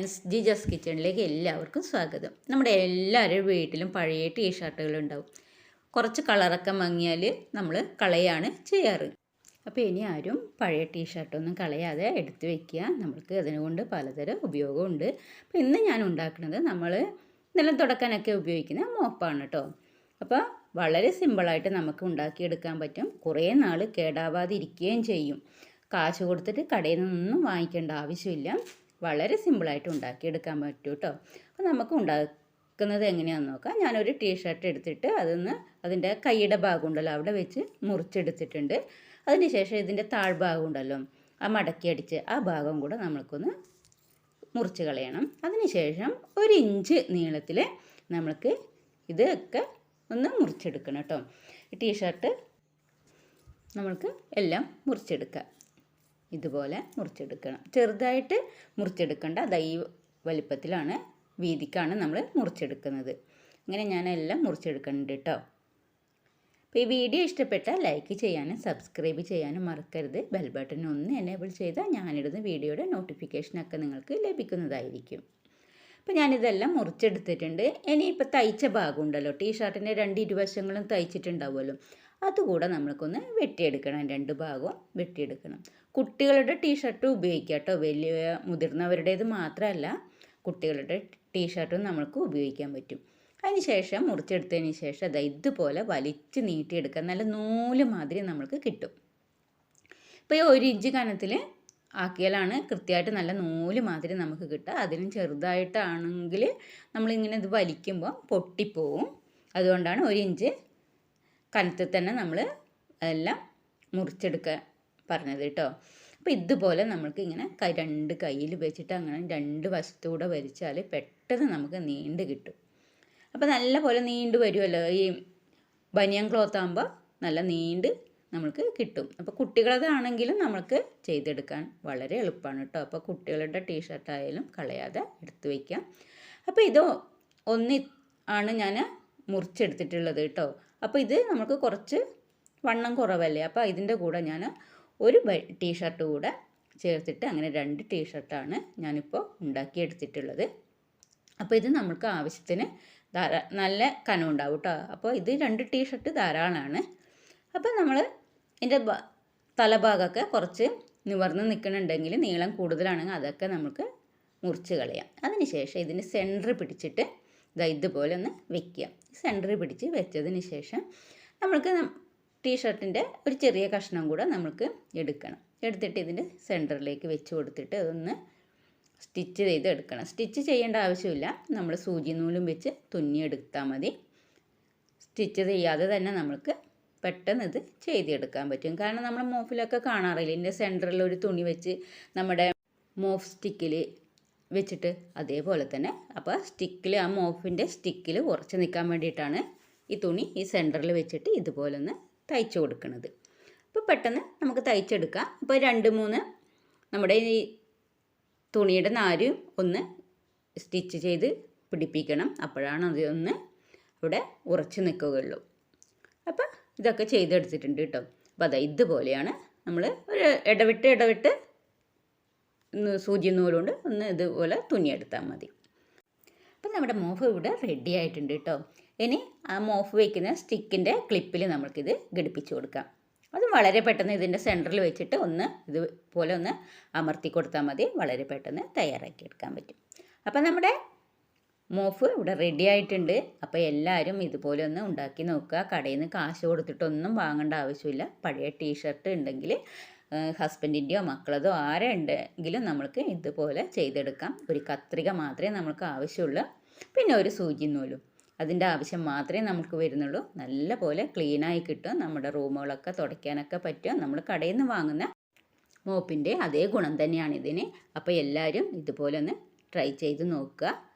Friends G ജസ് കിച്ചണിലേക്ക് എല്ലാവർക്കും സ്വാഗതം. നമ്മുടെ എല്ലാവരുടെ വീട്ടിലും പഴയ ടീഷർട്ടുകൾ ഉണ്ടാവും. കുറച്ച് കളറൊക്കെ മങ്ങിയാൽ നമ്മൾ കളയാണ് ചെയ്യാറ്. അപ്പോൾ ഇനി ആരും പഴയ ടീഷർട്ടൊന്നും കളയാതെ എടുത്തു വെക്കുക. നമ്മൾക്ക് അതിനുകൊണ്ട് പലതരം ഉപയോഗമുണ്ട്. അപ്പോൾ ഇന്ന് ഞാൻ ഉണ്ടാക്കുന്നത് നമ്മൾ നിലം തുടക്കാനൊക്കെ ഉപയോഗിക്കുന്ന മോപ്പാണ് കേട്ടോ അപ്പോൾ വളരെ സിമ്പിളായിട്ട് നമുക്ക് ഉണ്ടാക്കിയെടുക്കാൻ പറ്റും. കുറേ നാൾ കേടാവാതിരിക്കുകയും ചെയ്യും. കാശ് കൊടുത്തിട്ട് കടയിൽ നിന്നൊന്നും വാങ്ങിക്കേണ്ട ആവശ്യമില്ല. വളരെ സിമ്പിളായിട്ട് ഉണ്ടാക്കിയെടുക്കാൻ പറ്റും കേട്ടോ അപ്പോൾ നമുക്ക് ഉണ്ടാക്കുന്നത് എങ്ങനെയാണെന്ന് നോക്കാം. ഞാനൊരു ടീഷർട്ട് എടുത്തിട്ട് അതൊന്ന് അതിന്റെ കൈയുടെ ഭാഗമുണ്ടല്ലോ അവിടെ വെച്ച് മുറിച്ചെടുത്തിട്ടുണ്ട്. അതിന് ശേഷം ഇതിന്റെ താഴ്ഭാഗം ഉണ്ടല്ലോ ആ മടക്കി അടിച്ച് ആ ഭാഗം കൂടെ നമ്മൾക്കൊന്ന് മുറിച്ച് കളയണം. അതിനുശേഷം ഒരു ഇഞ്ച് നീളത്തിൽ നമ്മൾക്ക് ഇതൊക്കെ ഒന്ന് മുറിച്ചെടുക്കണം കേട്ടോ ടീഷർട്ട് നമ്മൾക്ക് എല്ലാം മുറിച്ചെടുക്കാം. ഇതുപോലെ മുറിച്ചെടുക്കണം. ചെറുതായിട്ട് മുറിച്ചെടുക്കേണ്ട. ദൈ വലിപ്പത്തിലാണ് വീതിക്കാണ് നമ്മൾ മുറിച്ചെടുക്കുന്നത്. അങ്ങനെ ഞാനെല്ലാം മുറിച്ചെടുക്കുന്നുണ്ട് കേട്ടോ അപ്പോൾ ഈ വീഡിയോ ഇഷ്ടപ്പെട്ടാൽ ലൈക്ക് ചെയ്യാനും സബ്സ്ക്രൈബ് ചെയ്യാനും മറക്കരുത്. ബെൽ ബട്ടൺ ഒന്ന് എനേബിൾ ചെയ്താൽ ഞാനിടുന്ന വീഡിയോയുടെ നോട്ടിഫിക്കേഷനൊക്കെ നിങ്ങൾക്ക് ലഭിക്കുന്നതായിരിക്കും. അപ്പോൾ ഞാനിതെല്ലാം മുറിച്ചെടുത്തിട്ടുണ്ട്. ഇനിയിപ്പോൾ തയ്ച്ച ഭാഗം ഉണ്ടല്ലോ ടീഷർട്ടിന്റെ രണ്ട് ഇരുവശങ്ങളും തയ്ച്ചിട്ടുണ്ടാവുമല്ലോ. അതുകൂടെ നമ്മൾക്കൊന്ന് വെട്ടിയെടുക്കണം. രണ്ട് ഭാഗവും വെട്ടിയെടുക്കണം. കുട്ടികളുടെ ടീഷർട്ട് ഉപയോഗിക്കാം കേട്ടോ. വലിയ മുതിർന്നവരുടേത് മാത്രമല്ല കുട്ടികളുടെ ടീഷർട്ടും നമ്മൾക്ക് ഉപയോഗിക്കാൻ പറ്റും. അതിനുശേഷം മുറിച്ചെടുത്തതിന് ശേഷം അത് ഇതുപോലെ വലിച്ച് നീട്ടിയെടുക്കാൻ നല്ല നൂൽ മാതിരി നമ്മൾക്ക് കിട്ടും. ഇപ്പോൾ ഈ ഒരു ഇഞ്ച് കനത്തിൽ ആക്കിയാലാണ് കൃത്യമായിട്ട് നല്ല നൂൽ മാതിരി നമുക്ക് കിട്ടുക. അതിനും ചെറുതായിട്ടാണെങ്കിൽ നമ്മളിങ്ങനെ ഇത് വലിക്കുമ്പോൾ പൊട്ടിപ്പോവും. അതുകൊണ്ടാണ് ഒരു ഇഞ്ച് കനത്തിൽ തന്നെ നമ്മൾ അതെല്ലാം മുറിച്ചെടുക്കാൻ പറഞ്ഞത് കേട്ടോ. അപ്പോൾ ഇതുപോലെ നമുക്ക് ഇങ്ങനെ കൈ രണ്ട് കയ്യിൽ വെച്ചിട്ട് അങ്ങനെ രണ്ട് വശത്തൂടെ വരിച്ചാൽ പെട്ടെന്ന് നമുക്ക് നീണ്ട് കിട്ടും. അപ്പോൾ നല്ല പോലെ നീണ്ട് വരുമല്ലോ. ഈ ബനിയൻ ക്ലോത്ത് ആകുമ്പോൾ നല്ല നീണ്ട് നമുക്ക് കിട്ടും. അപ്പോൾ കുട്ടികളതാണെങ്കിലും നമുക്ക് ചെയ്തെടുക്കാൻ വളരെ എളുപ്പമാണ് കേട്ടോ. അപ്പോൾ കുട്ടികളുടെ ടീഷർട്ടായാലും കളയാതെ എടുത്തു വയ്ക്കാം. അപ്പോൾ ഇത് ഒന്ന് ആണ് ഞാൻ മുറിച്ചെടുത്തിട്ടുള്ളത് കേട്ടോ. അപ്പോൾ ഇത് നമുക്ക് കുറച്ച് വണ്ണം കുറവല്ലേ? അപ്പോൾ ഇതിന്റെ കൂടെ ഞാൻ ഒരു ടീഷർട്ട് കൂടെ ചേർത്തിട്ട് അങ്ങനെ രണ്ട് ടീഷർട്ടാണ് ഞാനിപ്പോൾ ഉണ്ടാക്കിയെടുത്തിട്ടുള്ളത്. അപ്പോൾ ഇത് നമുക്ക് ആവശ്യത്തിന് ധാരാ നല്ല കനം ഉണ്ടാവും കേട്ടോ അപ്പോൾ ഇത് രണ്ട് ടീഷർട്ട് ധാരാളമാണ് അപ്പോൾ നമ്മൾ ഇതിന്റെ തലഭാഗമൊക്കെ കുറച്ച് നിവർന്ന് നിൽക്കുന്നുണ്ടെങ്കിൽ നീളം കൂടുതലാണെങ്കിൽ അതൊക്കെ നമുക്ക് മുറിച്ച് കളയാം. അതിന് ശേഷം ഇതിന് സെന്റർ പിടിച്ചിട്ട് ഇതാ ഇതുപോലെ ഒന്ന് വെക്കുക. സെന്റർ പിടിച്ച് വെച്ചതിന് ശേഷം നമ്മൾക്ക് ടീഷർട്ടിന്റെ ഒരു ചെറിയ കഷ്ണം കൂടെ നമുക്ക് എടുക്കണം. എടുത്തിട്ട് ഇതിന്റെ സെന്ററിലേക്ക് വെച്ച് കൊടുത്തിട്ട് അതൊന്ന് സ്റ്റിച്ച് ചെയ്ത് എടുക്കണം. സ്റ്റിച്ച് ചെയ്യേണ്ട ആവശ്യമില്ല. നമ്മൾ സൂചി നൂലും വെച്ച് തുന്നിയെടുത്താൽ മതി. സ്റ്റിച്ച് ചെയ്യാതെ തന്നെ നമുക്ക് പെട്ടെന്ന് ഇത് ചെയ്തെടുക്കാൻ പറ്റും. കാരണം നമ്മൾ മോഫിലൊക്കെ കാണാറില്ല? ഇതിന്റെ സെന്ററിൽ ഒരു തുണി വെച്ച് നമ്മുടെ മോഫ് സ്റ്റിക്കിൽ വെച്ചിട്ട് അതേപോലെ തന്നെ അപ്പോൾ സ്റ്റിക്കിൽ ആ മോഫിന്റെ സ്റ്റിക്കിൽ ഉറച്ച് നിൽക്കാൻ വേണ്ടിയിട്ടാണ് ഈ തുണി ഈ സെന്ററിൽ വെച്ചിട്ട് ഇതുപോലെ ഒന്ന് തയ്ച്ചു കൊടുക്കുന്നത് അപ്പോൾ പെട്ടെന്ന് നമുക്ക് തയ്ച്ചെടുക്കാം. അപ്പോൾ രണ്ട് മൂന്ന് നമ്മുടെ ഈ തുണിയുടെ നാര് ഒന്ന് സ്റ്റിച്ച് ചെയ്ത് പിടിപ്പിക്കണം. അപ്പോഴാണ് അതൊന്ന് ഇവിടെ ഉറച്ച് നിൽക്കുകയുള്ളൂ. അപ്പോൾ ഇതൊക്കെ ചെയ്തെടുത്തിട്ടുണ്ട് കേട്ടോ. അപ്പോൾ അതാ ഇതുപോലെയാണ് നമ്മൾ ഒരു ഇടവിട്ട് ഇടവിട്ട് സൂചി നൂലുകൊണ്ട് ഒന്ന് ഇതുപോലെ തുന്നിയെടുത്താൽ മതി. അപ്പം നമ്മുടെ മോഫ് ഇവിടെ റെഡി ആയിട്ടുണ്ട് കേട്ടോ ഇനി ആ മോഫ് വയ്ക്കുന്ന സ്റ്റിക്കിന്റെ ക്ലിപ്പിൽ നമ്മൾക്കിത് ഘടിപ്പിച്ച് കൊടുക്കാം. അത് വളരെ പെട്ടെന്ന് ഇതിന്റെ സെന്ററിൽ വെച്ചിട്ട് ഒന്ന് ഇതുപോലെ ഒന്ന് അമർത്തി കൊടുത്താൽ മതി. വളരെ പെട്ടെന്ന് തയ്യാറാക്കി എടുക്കാൻ പറ്റും. അപ്പം നമ്മുടെ മോഫ് ഇവിടെ റെഡി ആയിട്ടുണ്ട്. അപ്പോൾ എല്ലാവരും ഇതുപോലെ ഒന്ന് ഉണ്ടാക്കി നോക്കുക. കടയിൽ നിന്ന് കാശ് കൊടുത്തിട്ടൊന്നും വാങ്ങേണ്ട ആവശ്യമില്ല. പഴയ ടീഷർട്ട് ഉണ്ടെങ്കിൽ ഹസ്ബൻഡിന്റെയോ മക്കളതോ ആരുണ്ടെങ്കിലും നമ്മൾക്ക് ഇതുപോലെ ചെയ്തെടുക്കാം. ഒരു കത്രിക മാത്രമേ നമ്മൾക്ക് ആവശ്യമുള്ളൂ. പിന്നെ ഒരു സൂചി നൂലും. അതിന്റെ ആവശ്യം മാത്രമേ നമുക്ക് വരുന്നുള്ളൂ. നല്ല പോലെ ക്ലീനായി കിട്ടും. നമ്മുടെ റൂമുകളൊക്കെ തുടയ്ക്കാനൊക്കെ പറ്റും. നമ്മൾ കടയിൽ നിന്ന് വാങ്ങുന്ന മോപ്പിന്റെ അതേ ഗുണം തന്നെയാണ് ഇതിന്. അപ്പോൾ എല്ലാവരും ഇതുപോലെ ഒന്ന് ട്രൈ ചെയ്ത് നോക്കുക.